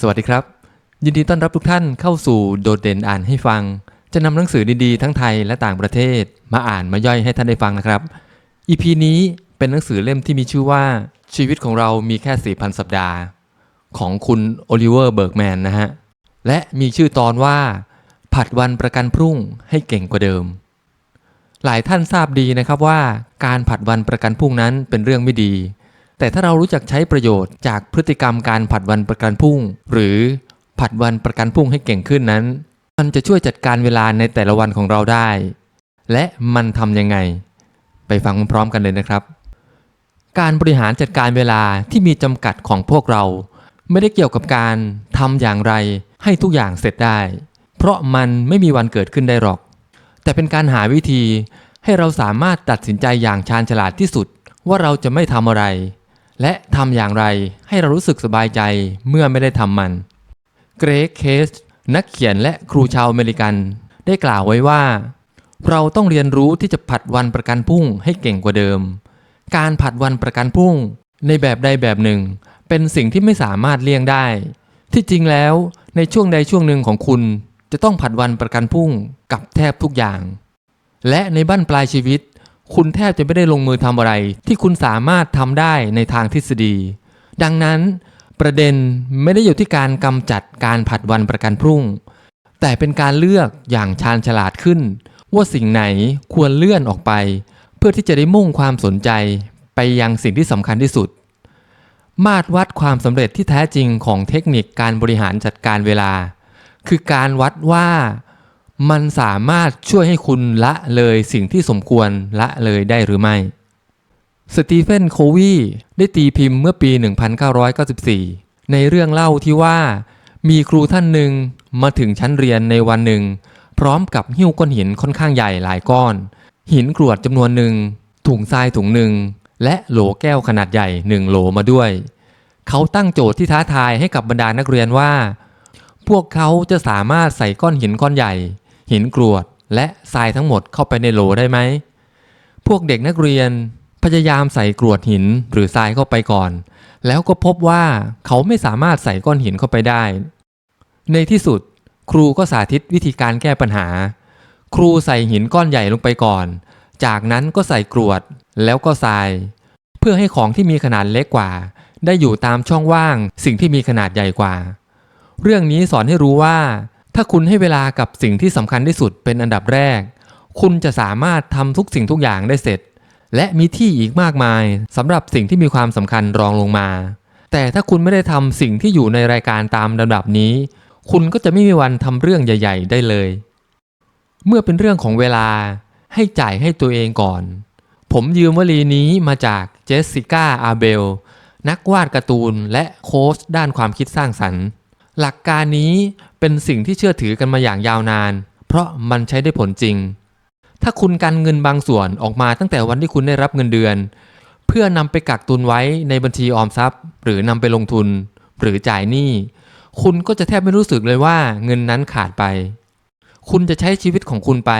สวัสดีครับ ยินดีต้อนรับทุกท่านเข้าสู่โดดเด่นอ่านให้ฟัง จะนำหนังสือดีๆทั้งไทยและต่างประเทศ มาอ่านมาย่อยให้ท่านได้ฟังนะครับ EP นี้เป็นหนังสือเล่มที่มีชื่อว่าชีวิตของเรามีแค่ 4,000 สัปดาห์ ของคุณโอลิเวอร์เบิร์กแมนนะฮะ และมีชื่อตอนว่า ผัดวันประกันพรุ่งให้เก่งกว่าเดิม หลายท่านทราบดีนะครับว่า การผัดวันประกันพรุ่งนั้นเป็นเรื่องไม่ดี แต่ถ้าเรารู้จักใช้ประโยชน์จากพฤติกรรมการผัดวันประกันพรุ่ง หรือผัดวันประกันพรุ่งให้เก่งขึ้นนั้น มันจะช่วยจัดการเวลาในแต่ละวันของเราได้ และมันทำยังไง ไปฟังพร้อมกันเลยนะครับ การบริหารจัดการเวลาที่มีจำกัดของพวกเรา ไม่ได้เกี่ยวกับการทำอย่างไรให้ทุกอย่างเสร็จได้ เพราะมันไม่มีวันเกิดขึ้นได้หรอก แต่เป็นการหาวิธีให้เราสามารถตัดสินใจอย่างชาญฉลาดที่สุดว่าเราจะไม่ทำอะไร และทำอย่างไรให้เรารู้สึกสบายใจเมื่อไม่ได้ทำมัน เกรกเคส นักเขียนและครูชาวอเมริกัน ได้กล่าวไว้ว่า เราต้องเรียนรู้ที่จะผัดวันประกันพรุ่งให้เก่งกว่าเดิม การผัดวันประกันพรุ่ง ในแบบใดแบบหนึ่ง เป็นสิ่งที่ไม่สามารถเลี่ยงได้ ที่จริงแล้วในช่วงใดช่วงหนึ่งของคุณ จะต้องผัดวันประกันพรุ่งกับแทบทุกอย่าง และในบั้นปลายชีวิต คุณแทบจะไม่ได้ลงมือทำอะไร ที่คุณสามารถทำได้ในทางทฤษฎี ดังนั้น ประเด็นไม่ได้อยู่ที่การกำจัดการผัดวันประกันพรุ่ง แต่เป็นการเลือกอย่างชาญฉลาดขึ้น ว่าสิ่งไหนควรเลื่อนออกไป เพื่อที่จะได้มุ่งความสนใจไปยังสิ่งที่สำคัญที่สุด มาตรวัดความสำเร็จที่แท้จริงของเทคนิคการบริหารจัดการเวลา คือการวัดว่า มันสามารถช่วยให้คุณละเลยสิ่งที่สมควรละเลยได้หรือไม่ สตีเฟนโควีได้ตีพิมพ์เมื่อปี 1994 ในเรื่องเล่าที่ว่า มีครูท่านหนึ่งมาถึงชั้นเรียนในวันหนึ่ง พร้อมกับหิ้วก้อนหินค่อนข้างใหญ่หลายก้อน หินกรวดจำนวนหนึ่งถุงทรายถุงหนึ่งและโหลแก้วขนาดใหญ่หนึ่งโหลมาด้วย เขาตั้งโจทย์ที่ท้าทายให้กับบรรดานักเรียนว่า พวกเขาจะสามารถใส่ก้อนหินก้อนใหญ่ หินกรวด และทรายทั้งหมดเข้าไปในโหลได้ไหม พวกเด็กนักเรียนพยายามใส่กรวดหินหรือทรายเข้าไปก่อน แล้วก็พบว่าเขาไม่สามารถใส่ก้อนหินเข้าไปได้ ในที่สุด ครูก็สาธิตวิธีการแก้ปัญหา ครูใส่หินก้อนใหญ่ลงไปก่อน จากนั้นก็ใส่กรวดแล้วก็ทราย เพื่อให้ของที่มีขนาดเล็กกว่า ได้อยู่ตามช่องว่างสิ่งที่มีขนาดใหญ่กว่า เรื่องนี้สอนให้รู้ว่า ถ้าคุณให้เวลากับสิ่งที่สำคัญที่สุดเป็นอันดับแรก คุณจะสามารถทำทุกสิ่งทุกอย่างได้เสร็จ และมีที่อีกมากมายสำหรับสิ่งที่มีความสำคัญรองลงมา แต่ถ้าคุณไม่ได้ทำสิ่งที่อยู่ในรายการตามลำดับนี้ คุณก็จะไม่มีวันทำเรื่องใหญ่ ๆ ได้เลย เมื่อเป็นเรื่องของเวลาให้จ่ายให้ตัวเองก่อน ผมยืมวลีนี้มาจากเจสสิก้าอาเบลนักวาดการ์ตูนและโค้ชด้านความคิดสร้างสรรค์ หลักการนี้เป็นสิ่งที่เชื่อถือกันมาอย่างยาวนาน เพราะมันใช้ได้ผลจริง ถ้าคุณกันเงินบางส่วนออกมาตั้งแต่วันที่คุณได้รับเงินเดือน เพื่อนำไปกักตุนไว้ในบัญชีออมทรัพย์ หรือนำไปลงทุน หรือจ่ายหนี้คุณก็จะแทบไม่รู้สึกเลยว่าเงินนั้นขาดไป คุณจะใช้ชีวิตของคุณไป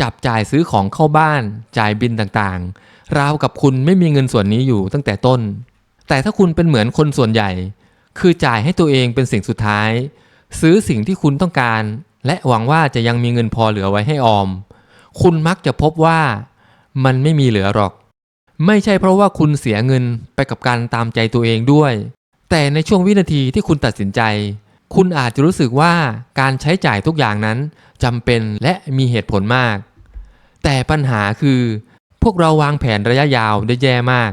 จับจ่ายซื้อของเข้าบ้าน จ่ายบินต่างๆ ราวกับคุณไม่มีเงินส่วนนี้อยู่ตั้งแต่ต้น แต่ถ้าคุณเป็นเหมือนคนส่วนใหญ่ คือจ่ายให้ตัวเองเป็นสิ่งสุดท้าย ซื้อสิ่งที่คุณต้องการ และหวังว่าจะยังมีเงินพอเหลือไว้ให้ออม คุณมักจะพบว่ามันไม่มีเหลือหรอก ไม่ใช่เพราะว่าคุณเสียเงินไปกับการตามใจตัวเองด้วย แต่ในช่วงวินาทีที่คุณตัดสินใจ คุณอาจจะรู้สึกว่าการใช้จ่ายทุกอย่างนั้นจำเป็นและมีเหตุผลมาก แต่ปัญหาคือ พวกเราวางแผนระยะยาวได้แย่มาก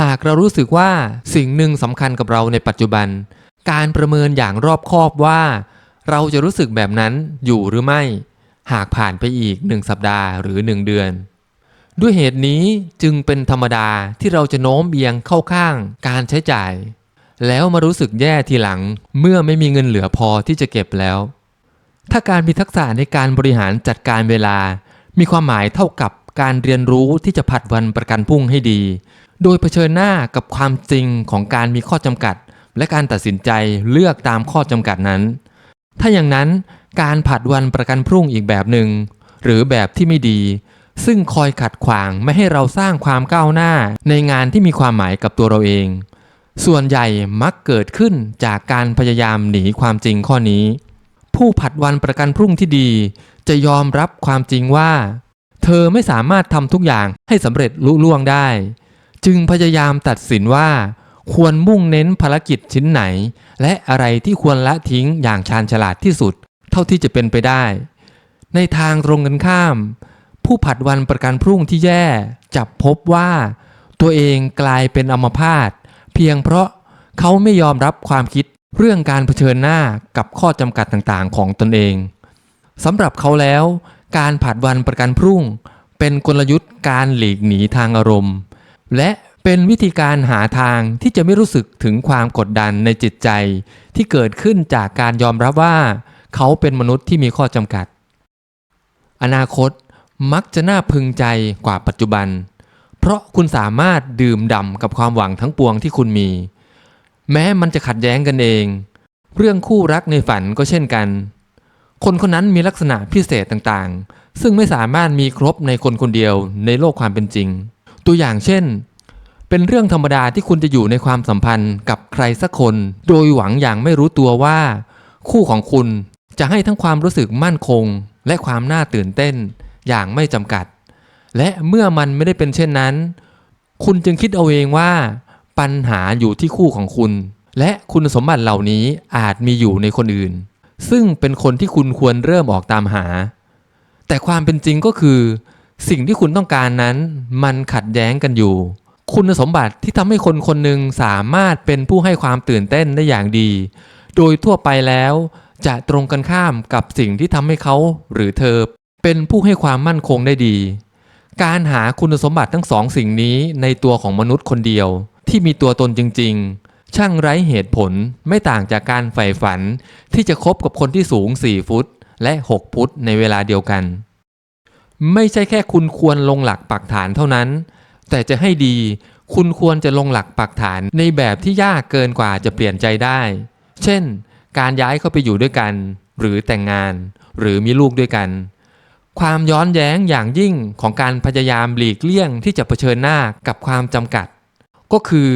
หากเรารู้สึกว่าสิ่งหนึ่งสำคัญกับเราในปัจจุบัน การประเมินอย่างรอบคอบว่า เราจะรู้สึกแบบนั้นอยู่หรือไม่ หากผ่านไปอีกหนึ่งสัปดาห์หรือหนึ่งเดือน ด้วยเหตุนี้จึงเป็นธรรมดาที่เราจะโน้มเอียงเข้าข้างการใช้จ่าย แล้วมารู้สึกแย่ทีหลังเมื่อไม่มีเงินเหลือพอที่จะเก็บแล้ว ถ้าการมีทักษะในการบริหารจัดการเวลา มีความหมายเท่ากับการเรียนรู้ที่จะผัดวันประกันพรุ่งให้ดี โดยเผชิญหน้ากับความจริงของการมีข้อจำกัด และการตัดสินใจเลือกตามข้อจำกัดนั้น ถ้าอย่างนั้นการผัดวันประกันพรุ่งอีกแบบหนึ่งหรือแบบที่ไม่ดี ซึ่งคอยขัดขวางไม่ให้เราสร้างความก้าวหน้าในงานที่มีความหมายกับตัวเราเอง ส่วนใหญ่มักเกิดขึ้นจากการพยายามหนีความจริงข้อนี้ ผู้ผัดวันประกันพรุ่งที่ดี จะยอมรับความจริงว่า เธอไม่สามารถทำทุกอย่างให้สำเร็จลุล่วงได้ จึงพยายามตัดสินว่า ควรมุ่งเน้นภารกิจชิ้นไหน และอะไรที่ควรละทิ้งอย่างชาญฉลาดที่สุด เท่าที่จะเป็นไปได้ ในทางตรงกันข้าม ผู้ผัดวันประกันพรุ่งที่แย่จับพบว่า ตัวเองกลายเป็นอมพาตเพียงเพราะเขาไม่ยอมรับความคิดเรื่องการเผชิญหน้ากับข้อจำกัดต่างๆ ของตนเองสำหรับเขาแล้ว การผัดวันประกันพรุ่ง เป็นกลยุทธ์การหลีกหนีทางอารมณ์ และเป็นวิธีการหาทางที่จะไม่รู้สึกถึงความกดดันในจิตใจ ที่เกิดขึ้นจากการยอมรับว่า เขาเป็นมนุษย์ที่มีข้อจำกัด อนาคตมักจะน่าพึงใจกว่าปัจจุบัน เพราะคุณสามารถดื่มด่ำกับความหวังทั้งปวงที่คุณมี แม้มันจะขัดแย้งกันเอง เรื่องคู่รักในฝันก็เช่นกัน คนคนนั้นมีลักษณะพิเศษต่างๆ ซึ่งไม่สามารถมีครบในคนคนเดียวในโลกความเป็นจริง ตัวอย่างเช่น เป็นเรื่องธรรมดาที่คุณจะอยู่ในความสัมพันธ์กับใครสักคน โดยหวังอย่างไม่รู้ตัวว่า คู่ของคุณจะให้ทั้งความรู้สึกมั่นคง และความน่าตื่นเต้น อย่างไม่จำกัด และเมื่อมันไม่ได้เป็นเช่นนั้น คุณจึงคิดเอาเองว่า ปัญหาอยู่ที่คู่ของคุณ และคุณสมบัติเหล่านี้อาจมีอยู่ในคนอื่น ซึ่งเป็นคนที่คุณควรเริ่มออกตามหา แต่ความเป็นจริงก็คือ สิ่งที่คุณต้องการนั้นมันขัดแย้งกันอยู่ คุณสมบัติที่ทำให้คนคนหนึ่งสามารถเป็นผู้ให้ความตื่นเต้นได้อย่างดี โดยทั่วไปแล้วจะตรงกันข้ามกับสิ่งที่ทำให้เขาหรือเธอ เป็นผู้ให้ความมั่นคงได้ดี การหาคุณสมบัติทั้งสองสิ่งนี้ในตัวของมนุษย์คนเดียว ที่มีตัวตนจริง ๆ ช่างไร้เหตุผลไม่ต่างจากการใฝ่ฝัน ที่จะคบกับคนที่สูง 4 ฟุต และ 6 ฟุตในเวลาเดียวกัน ไม่ใช่แค่คุณควรลงหลักปักฐานเท่านั้น แต่จะให้ดี คุณควรจะลงหลักปักฐานในแบบที่ยากเกินกว่าจะเปลี่ยนใจได้ เช่น การย้ายเข้าไปอยู่ด้วยกัน หรือแต่งงาน หรือมีลูกด้วยกัน ความย้อนแย้งอย่างยิ่งของการพยายามหลีกเลี่ยงที่จะเผชิญหน้ากับความจำกัด ก็คือ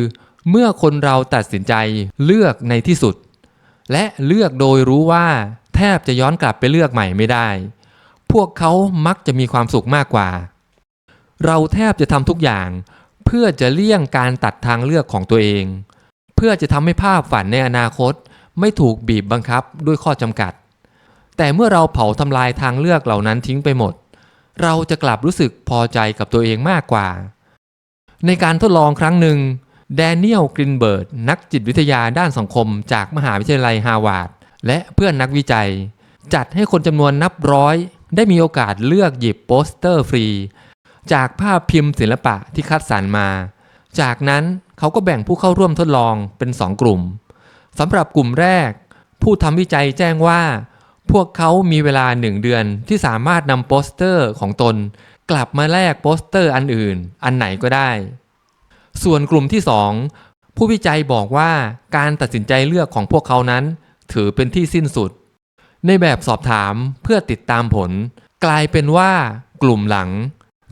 เมื่อคนเราตัดสินใจเลือกในที่สุด และเลือกโดยรู้ว่า แทบจะย้อนกลับไปเลือกใหม่ไม่ได้ พวกเขามักจะมีความสุขมากกว่า เราแทบจะทำทุกอย่าง เพื่อจะเลี่ยงการตัดทางเลือกของตัวเอง เพื่อจะทำให้ภาพฝันในอนาคต ไม่ถูกบีบบังคับด้วยข้อจำกัด แต่เมื่อเราเผาทำลายทางเลือกเหล่านั้นทิ้งไปหมด เราจะกลับรู้สึกพอใจกับตัวเองมากกว่า ในการทดลองครั้งหนึ่งแดเนียลกรินเบิร์ดนักจิตวิทยาด้านสังคม จากมหาวิทยาลัยฮาวาดและเพื่อนนักวิจัย จัดให้คนจำนวนนับร้อย ได้มีโอกาสเลือกหยิบโปสเตอร์ฟรี จากภาพพิมพ์ศิลปะที่คัดสรรมา จากนั้นเขาก็แบ่งผู้เข้าร่วมทดลองเป็นสองกลุ่มสำหรับกลุ่มแรก ผู้ทำวิจัยแจ้งว่า พวกเขามีเวลาหนึ่งเดือนที่สามารถนำโปสเตอร์ของตน กลับมาแลกโปสเตอร์อันอื่น อันไหนก็ได้ ส่วนกลุ่มที่ 2 ผู้วิจัยบอกว่าการตัดสินใจเลือกของพวกเขานั้น ถือเป็นที่สิ้นสุด ในแบบสอบถามเพื่อติดตามผล กลายเป็นว่ากลุ่มหลัง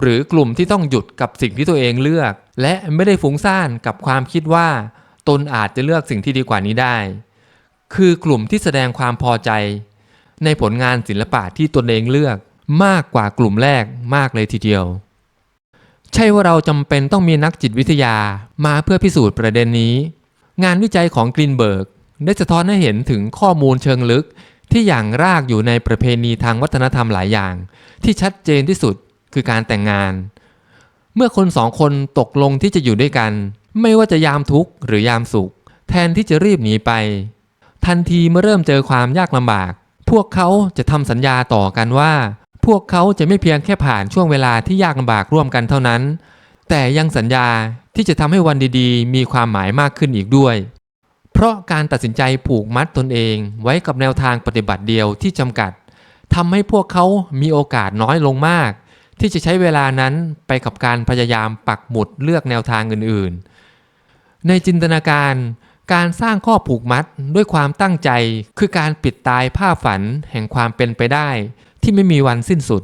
หรือกลุ่มที่ต้องหยุดกับสิ่งที่ตัวเองเลือก และไม่ได้ฟุ้งซ่านกับความคิดว่า ตนอาจจะเลือกสิ่งที่ดีกว่านี้ได้ คือกลุ่มที่แสดงความพอใจ ในผลงานศิลปะที่ตนเองเลือกมากกว่ากลุ่มแรกมากเลยทีเดียว ใช่ว่าเราจำเป็นต้องมีนักจิตวิทยามาเพื่อพิสูจน์ประเด็นนี้ งานวิจัยของกรีนเบิร์กได้สะท้อนให้เห็นถึงข้อมูลเชิงลึก ที่อย่างรากอยู่ในประเพณีทางวัฒนธรรมหลายอย่าง ที่ชัดเจนที่สุดคือการแต่งงาน เมื่อคนสองคนตกลงที่จะอยู่ด้วยกัน ไม่ว่าจะยามทุกข์หรือยามสุข แทนที่จะรีบหนีไป ทันทีเมื่อเริ่มเจอความยากลำบาก พวกเขาจะทำสัญญาต่อกันว่า พวกเขาจะไม่เพียงแค่ผ่านช่วงเวลาที่ยากลำบากร่วมกันเท่านั้น แต่ยังสัญญาที่จะทำให้วันดีๆ มีความหมายมากขึ้นอีกด้วย เพราะการตัดสินใจผูกมัดตนเองไว้กับแนวทางปฏิบัติเดียวที่จำกัดทำให้พวกเขามีโอกาสน้อยลงมาก ที่จะใช้เวลานั้นไปกับการพยายามปักหมุดเลือกแนวทางอื่นๆ ในจินตนาการการสร้างข้อผูกมัดด้วยความตั้งใจคือการปิดตายภาพฝันแห่งความเป็นไปได้ ที่ไม่มีวันสิ้นสุด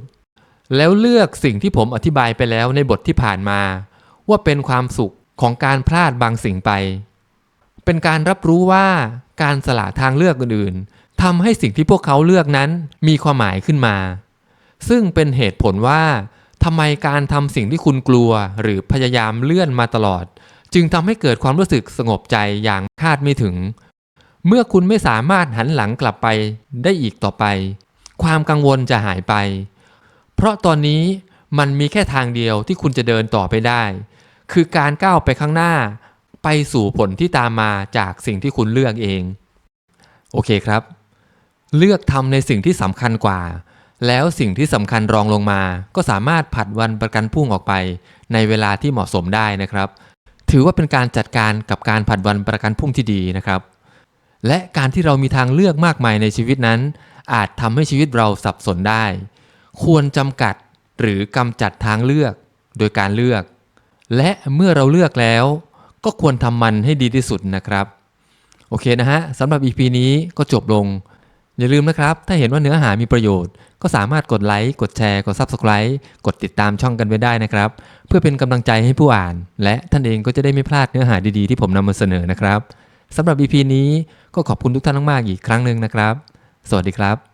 แล้วเลือกสิ่งที่ผมอธิบายไปแล้วในบทที่ผ่านมา ว่าเป็นความสุขของการพลาดบางสิ่งไป เป็นการรับรู้ว่าการสละทางเลือกอื่นๆทำให้สิ่งที่พวกเขาเลือกนั้นมีความหมายขึ้นมา ซึ่งเป็นเหตุผลว่าทำไมการทำสิ่งที่คุณกลัวหรือพยายามเลื่อนมาตลอด จึงทำให้เกิดความรู้สึกสงบใจอย่างคาดไม่ถึง เมื่อคุณไม่สามารถหันหลังกลับไปได้อีกต่อไป ความกังวลจะหายไป เพราะตอนนี้มันมีแค่ทางเดียวที่คุณจะเดินต่อไปได้ คือการก้าวไปข้างหน้า ไปสู่ผลที่ตามมาจากสิ่งที่คุณเลือกเอง โอเคครับ เลือกทำในสิ่งที่สำคัญกว่า แล้วสิ่งที่สำคัญรองลงมา ก็สามารถผัดวันประกันพรุ่งออกไป ในเวลาที่เหมาะสมได้นะครับ ถือว่าเป็นการจัดการกับการผัดวันประกันพรุ่งที่ดีนะครับ และการที่เรามีทางเลือกมากมายในชีวิตนั้น อาจทำให้ชีวิตเราสับสนได้ ควรจำกัดหรือกำจัดทางเลือก โดยการเลือก และเมื่อเราเลือกแล้ว ก็ควรทำมันให้ดีที่สุดนะครับ โอเคนะฮะสำหรับ EP นี้ก็จบลง อย่าลืมนะครับ ถ้าเห็นว่าเนื้อหามีประโยชน์ ก็สามารถกดไลค์กดแชร์ กด Subscribe กดติดตามช่องกันไว้ได้นะครับ เพื่อเป็นกำลังใจให้ผู้อ่าน และท่านเองก็จะได้ไม่พลาดเนื้อหาดีๆที่ผมนำมาเสนอนะครับสำหรับ EP นี้ก็ขอบคุณทุกท่านมากๆอีกครั้งหนึ่งนะครับ สวัสดีครับ